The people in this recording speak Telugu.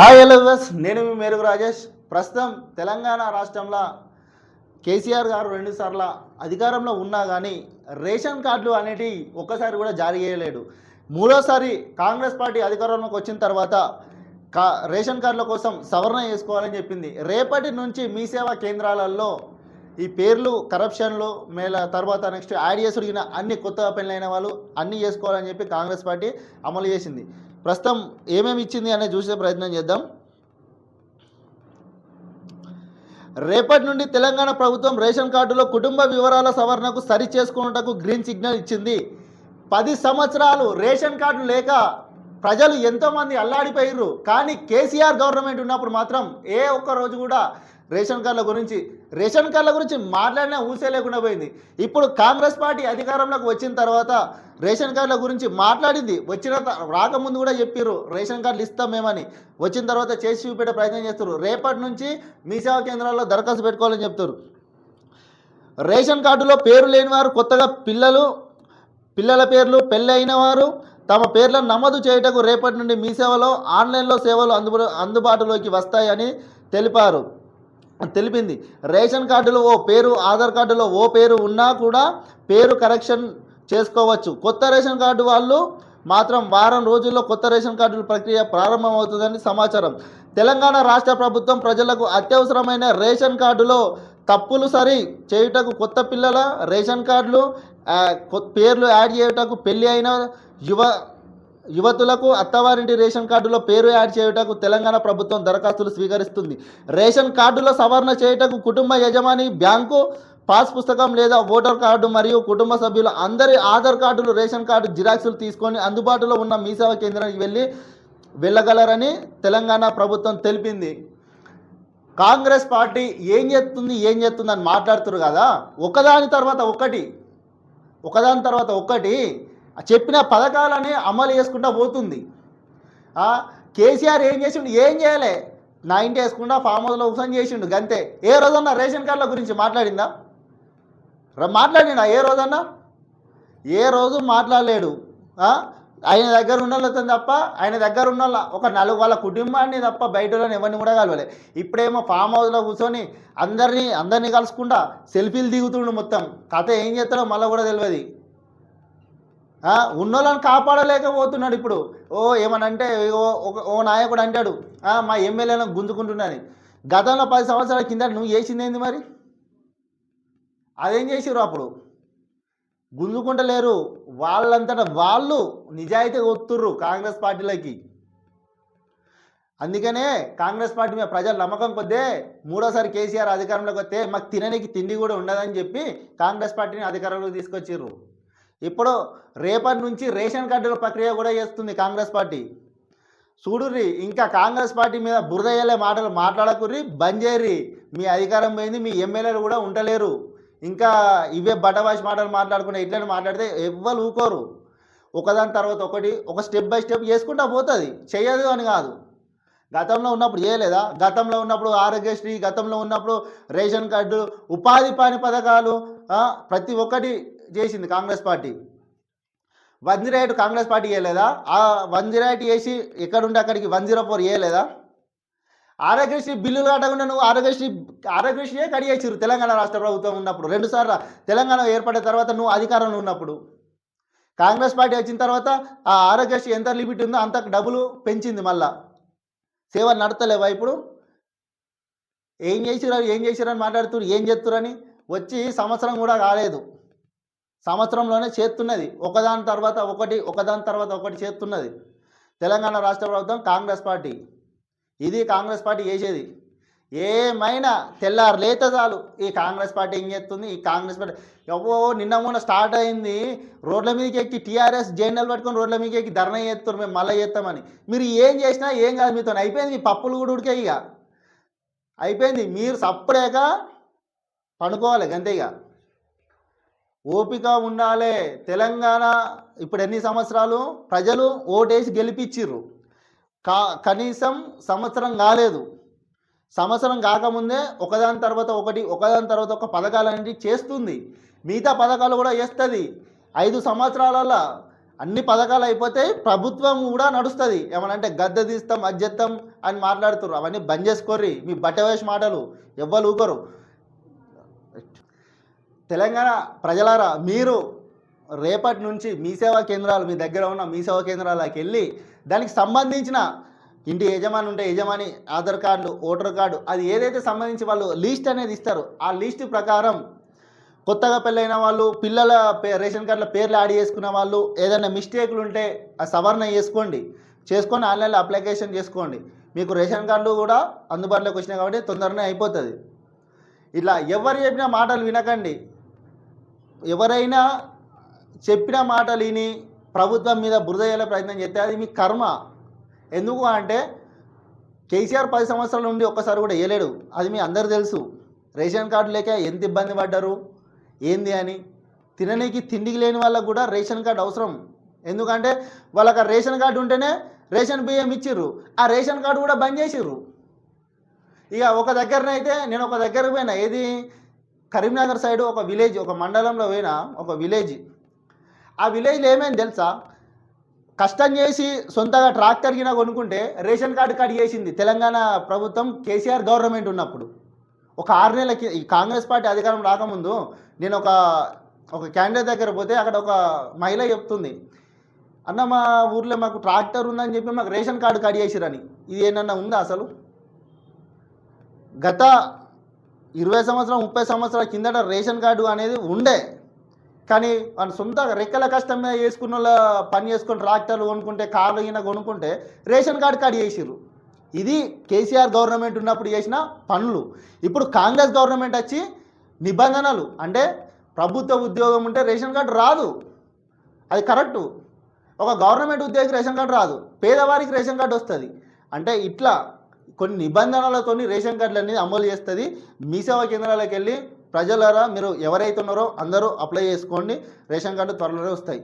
హాయ్ ఎలవస్ నేను మీ మేరుగు రాజేష్. ప్రస్తుతం తెలంగాణ రాష్ట్రంలో కేసీఆర్ గారు రెండుసార్ల అధికారంలో ఉన్నా కానీ రేషన్ కార్డులు అనేటివి ఒక్కసారి కూడా జారీ చేయలేడు మూడోసారి కాంగ్రెస్ పార్టీ అధికారంలోకి వచ్చిన తర్వాత కా రేషన్ కార్డుల కోసం సవరణ చేసుకోవాలని చెప్పింది. రేపటి నుంచి మీ సేవా కేంద్రాలలో ఈ పేర్లు కరప్షన్లు మేల తర్వాత నెక్స్ట్ యాడ్ చేసుడిగిన అన్ని కొత్తగా పెళ్ళైన వాళ్ళు అన్నీ చేసుకోవాలని చెప్పి కాంగ్రెస్ పార్టీ అమలు చేసింది. ప్రస్తుతం ఏమేమి ఇచ్చింది అనేది చూసే ప్రయత్నం చేద్దాం. రేపటి నుండి తెలంగాణ ప్రభుత్వం రేషన్ కార్డులో కుటుంబ వివరాల సవరణకు సరి చేసుకున్నటకు గ్రీన్ సిగ్నల్ ఇచ్చింది. పది సంవత్సరాలు రేషన్ కార్డు లేక ప్రజలు ఎంతోమంది అల్లాడిపోయారు కానీ కేసీఆర్ గవర్నమెంట్ ఉన్నప్పుడు మాత్రం ఏ ఒక్క రోజు కూడా రేషన్ కార్డుల గురించి రేషన్ కార్డుల గురించి మాట్లాడినా ఊసే లేకుండా పోయింది. ఇప్పుడు కాంగ్రెస్ పార్టీ అధికారంలోకి వచ్చిన తర్వాత రేషన్ కార్డుల గురించి మాట్లాడింది. వచ్చిన రాకముందు కూడా చెప్పారు రేషన్ కార్డులు ఇస్తాం మేమని. వచ్చిన తర్వాత చేసి చూపెట్టే ప్రయత్నం చేస్తారు రేపటి నుంచి మీ సేవా కేంద్రాల్లో దరఖాస్తు పెట్టుకోవాలని చెప్తారు రేషన్ కార్డులో పేరు లేని వారు కొత్తగా పిల్లలు పిల్లల పేర్లు పెళ్ళైన వారు తమ పేర్లను నమోదు చేయుటకు రేపటి నుండి మీ సేవలో ఆన్లైన్లో సేవలు అందుబా అందుబాటులోకి వస్తాయని తెలిపారు. తెలిపింది. రేషన్ కార్డులో ఓ పేరు ఆధార్ కార్డులో ఓ పేరు ఉన్నా కూడా పేరు కరెక్షన్ చేసుకోవచ్చు. కొత్త రేషన్ కార్డు వాళ్ళు మాత్రం వారం రోజుల్లో కొత్త రేషన్ కార్డుల ప్రక్రియ ప్రారంభమవుతుందని సమాచారం. తెలంగాణ రాష్ట్ర ప్రభుత్వం ప్రజలకు అత్యవసరమైన రేషన్ కార్డులో తప్పులు సరి చేయుటకు కొత్త పిల్లల రేషన్ కార్డులు పేర్లు యాడ్ చేయుటకు పెళ్ళి అయిన యువ యువతులకు అత్తవారింటి రేషన్ కార్డులో పేరు యాడ్ చేయుటకు తెలంగాణ ప్రభుత్వం దరఖాస్తులు స్వీకరిస్తుంది. రేషన్ కార్డులో సవరణ చేయుటకు కుటుంబ యజమాని బ్యాంకు పాస్ పుస్తకం లేదా ఓటర్ కార్డు మరియు కుటుంబ సభ్యులు అందరి ఆధార్ కార్డులు రేషన్ కార్డు జిరాక్సులు తీసుకొని అందుబాటులో ఉన్న మీ సేవా కేంద్రానికి వెళ్ళి వెళ్ళగలరని తెలంగాణ ప్రభుత్వం తెలిపింది. కాంగ్రెస్ పార్టీ ఏం చేస్తుంది ఏం చేస్తుంది అని మాట్లాడుతున్నారు కదా. ఒకదాని తర్వాత ఒకటి. ఒకదాని తర్వాత ఒకటి. చెప్పిన పథకాలని అమలు చేసుకుంటా పోతుంది. కేసీఆర్ ఏం చేసిండు? ఏం చేయలే? నా ఇంటి వేసుకుండా ఫామ్ హౌస్లో ఉపసం చేసిండు గంతే. ఏ రోజన్నా రేషన్ కార్డుల గురించి మాట్లాడిందా? మాట్లాడినా ఏ రోజన్నా? ఏ రోజు మాట్లాడలేడు. ఆయన దగ్గర ఉన్న వాళ్ళతో తప్ప ఆయన దగ్గర ఉన్న ఒక నలుగు వాళ్ళ కుటుంబాన్ని తప్ప బయట వాళ్ళని ఎవరిని కూడా కలవలే. ఇప్పుడేమో ఫామ్ హౌస్లో కూర్చొని అందరినీ అందరినీ కలుసుకుంటా సెల్ఫీలు దిగుతుండు మొత్తం. కథ ఏం చేస్తాడో మళ్ళీ కూడా తెలియదు ఉన్నోళ్ళని కాపాడలేకపోతున్నాడు ఇప్పుడు. ఓ ఏమనంటే ఓ నాయకుడు అంటాడు మా ఎమ్మెల్యేలను గుంజుకుంటున్నాను గతంలో పది సంవత్సరాల కింద నువ్వు చేసింది ఏంది మరి? అదేం చేసిరు అప్పుడు? గుంజుకుంటలేరు. వాళ్ళంతటా వాళ్ళు నిజాయితీ ఒత్తుర్రు కాంగ్రెస్ పార్టీలకి. అందుకనే కాంగ్రెస్ పార్టీ మీద ప్రజల నమ్మకం కొద్దే మూడోసారి కేసీఆర్ అధికారంలోకి వస్తే మాకు తిననికి తిండి కూడా ఉండదని చెప్పి కాంగ్రెస్ పార్టీని అధికారంలోకి తీసుకొచ్చిర్రు. ఇప్పుడు రేపటి నుంచి రేషన్ కార్డుల ప్రక్రియ కూడా చేస్తుంది కాంగ్రెస్ పార్టీ. చూడుర్రి ఇంకా కాంగ్రెస్ పార్టీ మీద బురదయ్యలే మాటలు మాట్లాడకుర్రి బంద్ చేయర్రి మీ అధికారం పోయింది మీ ఎమ్మెల్యేలు కూడా ఉండలేరు. ఇంకా ఇవే బట్టవాసి మాటలు మాట్లాడుకుంటే ఇట్లనే మాట్లాడితే ఎవ్వరు ఊకోరు. ఒకదాని తర్వాత ఒకటి ఒక స్టెప్ బై స్టెప్ చేసుకుంటా పోతుంది. చేయదు అని కాదు. గతంలో ఉన్నప్పుడు చేయలేదా? గతంలో ఉన్నప్పుడు ఆరోగ్యశ్రీ గతంలో ఉన్నప్పుడు రేషన్ కార్డు ఉపాధి పని పథకాలు ప్రతి ఒక్కటి చేసింది Congress party. One zero eight Congress party వేయలేదా ఆ వన్ జీరో ఎయిట్ వేసి ఎక్కడుంటే అక్కడికి వన్ జీరో ఫోర్ చేయలేదా? ఆరోగ్యశ్రీ బిల్లులు కట్టకుండా నువ్వు ఆరోగ్యశ్రీ ఆరోగ్యశ్రీయే కడిగేసిరు తెలంగాణ రాష్ట్ర ప్రభుత్వం ఉన్నప్పుడు. రెండుసార్లు తెలంగాణ ఏర్పడిన తర్వాత నువ్వు అధికారంలో ఉన్నప్పుడు. కాంగ్రెస్ పార్టీ వచ్చిన తర్వాత ఆ ఆరోగ్యశ్రీ ఎంత లిమిట్ ఉందో అంత డబ్బులు పెంచింది మళ్ళా. సేవలు నడతలేవా ఇప్పుడు? ఏం చేసిరా ఏం చేసిరని మాట్లాడుతున్నారు ఏం చేస్తురని వచ్చి సంవత్సరం కూడా కాలేదు. సంవత్సరంలోనే చేస్తున్నది. ఒకదాని తర్వాత ఒకటి ఒకదాని తర్వాత ఒకటి చేస్తున్నది. తెలంగాణ రాష్ట్ర ప్రభుత్వం కాంగ్రెస్ పార్టీ. ఇది కాంగ్రెస్ పార్టీ చేసేది. ఏమైనా తెల్లారు లేత చాలు. ఈ కాంగ్రెస్ పార్టీ ఏం చేస్తుంది? ఈ కాంగ్రెస్ పార్టీ ఎవో నిన్న మొన్న స్టార్ట్ అయింది. రోడ్ల మీదకి ఎక్కి టీఆర్ఎస్ జెండాలు పట్టుకొని రోడ్ల మీదకి ఎక్కి ధర్నా చేస్తారు మేము మళ్ళీ చేస్తామని. మీరు ఏం చేసినా ఏం కాదు మీతో అయిపోయింది మీ పప్పులు కూడా ఉడికే ఇక. అయిపోయింది. మీరు సప్పుడేక పండుకోవాలి. గంతే ఇక. ఓపిక ఉండాలి. తెలంగాణ ఇప్పుడు ఎన్ని సంవత్సరాలు? ప్రజలు ఓటేసి గెలిపించిర్రు కా కనీసం సంవత్సరం కాలేదు. సంవత్సరం కాకముందే ఒకదాని తర్వాత ఒకటి ఒకదాని తర్వాత ఒక పథకాలన్నిటి చేస్తుంది. మిగతా పథకాలు కూడా చేస్తుంది. ఐదు సంవత్సరాలలో అన్ని పథకాలు అయిపోతాయి ప్రభుత్వం కూడా నడుస్తుంది. ఏమనంటే గద్దె తీస్తాం అజ్జెత్తాం అని మాట్లాడుతున్నారు అవన్నీ బంద్ చేసుకోర్రి. మీ బట్ట వేసి మాటలు. ఎవ్వరు ఊకరు. తెలంగాణ ప్రజలారా మీరు రేపటి నుంచి మీ సేవా కేంద్రాలు మీ దగ్గర ఉన్న మీ సేవా కేంద్రాలకు వెళ్ళి దానికి సంబంధించిన ఇంటి యజమాని ఉంటే యజమాని ఆధార్ కార్డు ఓటర్ కార్డు అది ఏదైతే సంబంధించి వాళ్ళు లిస్ట్ అనేది ఇస్తారు ఆ లిస్ట్ ప్రకారం కొత్తగా పెళ్ళైన వాళ్ళు పిల్లల పే రేషన్ కార్డుల పేర్లు యాడ్ చేసుకున్న వాళ్ళు ఏదైనా మిస్టేక్లు ఉంటే ఆ సవరణ చేసుకోండి. చేసుకొని ఆన్లైన్లో అప్లికేషన్ చేసుకోండి. మీకు రేషన్ కార్డులు కూడా అందుబాటులోకి వచ్చినాయి కాబట్టి తొందరనే అయిపోతుంది. ఇట్లా ఎవరు చెప్పిన మాటలు వినకండి. ఎవరైనా చెప్పిన మాటలు లేని ప్రభుత్వం మీద బురద ప్రయత్నం చేస్తే అది మీ కర్మ. ఎందుకు అంటే కేసీఆర్ పది సంవత్సరాల నుండి ఒక్కసారి కూడా వేయలేడు అది మీ అందరు తెలుసు. రేషన్ కార్డు లేక ఎంత ఇబ్బంది పడ్డారు? ఏంది అని. తిననీకి తిండికి లేని వాళ్ళకు కూడా రేషన్ కార్డు అవసరం. ఎందుకంటే వాళ్ళకి ఆ రేషన్ కార్డు ఉంటేనే రేషన్ బియ్యం ఇచ్చిర్రు. ఆ రేషన్ కార్డు కూడా బంద్ చేసిర్రు. ఇక ఒక దగ్గరనైతే నేను ఒక దగ్గరకు పోయినా ఏది? కరీంనగర్ సైడ్ ఒక విలేజ్ ఒక మండలంలో పోయిన ఒక విలేజ్. ఆ విలేజ్లో ఏమైంది తెలుసా? కష్టం చేసి సొంతగా ట్రాక్టర్ గిన కొనుక్కుంటే రేషన్ కార్డు కట్ చేసింది తెలంగాణ ప్రభుత్వం కేసీఆర్ గవర్నమెంట్ ఉన్నప్పుడు. ఒక ఆరు నెలలకి ఈ కాంగ్రెస్ పార్టీ అధికారం రాకముందు నేను ఒక ఒక క్యాండిడేట్ దగ్గర పోతే అక్కడ ఒక మహిళ చెప్తుంది అన్న మా ఊర్లో మాకు ట్రాక్టర్ ఉందని చెప్పి మాకు రేషన్ కార్డు కట్ చేసిరని. ఇది ఏంటన్నా ఉందా అసలు? గత ఇరవై సంవత్సరం ముప్పై సంవత్సరాల కిందట రేషన్ కార్డు అనేది ఉండే. కానీ వాళ్ళు సొంత రెక్కల కష్టం మీద వేసుకున్న వాళ్ళ పని చేసుకుని ట్రాక్టర్లు కొనుక్కుంటే కార్లు అయినా కొనుక్కుంటే రేషన్ కార్డు కార్డు చేసిర్రు. ఇది కేసీఆర్ గవర్నమెంట్ ఉన్నప్పుడు చేసిన పనులు. ఇప్పుడు కాంగ్రెస్ గవర్నమెంట్ వచ్చి నిబంధనలు అంటే ప్రభుత్వ ఉద్యోగం ఉంటే రేషన్ కార్డు రాదు. అది కరెక్టు. ఒక గవర్నమెంట్ ఉద్యోగికి రేషన్ కార్డు రాదు. పేదవారికి రేషన్ కార్డు వస్తుంది. అంటే ఇట్లా కొన్ని నిబంధనలతోని రేషన్ కార్డులు అనేది అమలు చేస్తుంది. మీ సేవా కేంద్రాలకు వెళ్ళి ప్రజలారా మీరు ఎవరైతే ఉన్నారో అందరూ అప్లై చేసుకోండి. రేషన్ కార్డు త్వరలోనే వస్తాయి.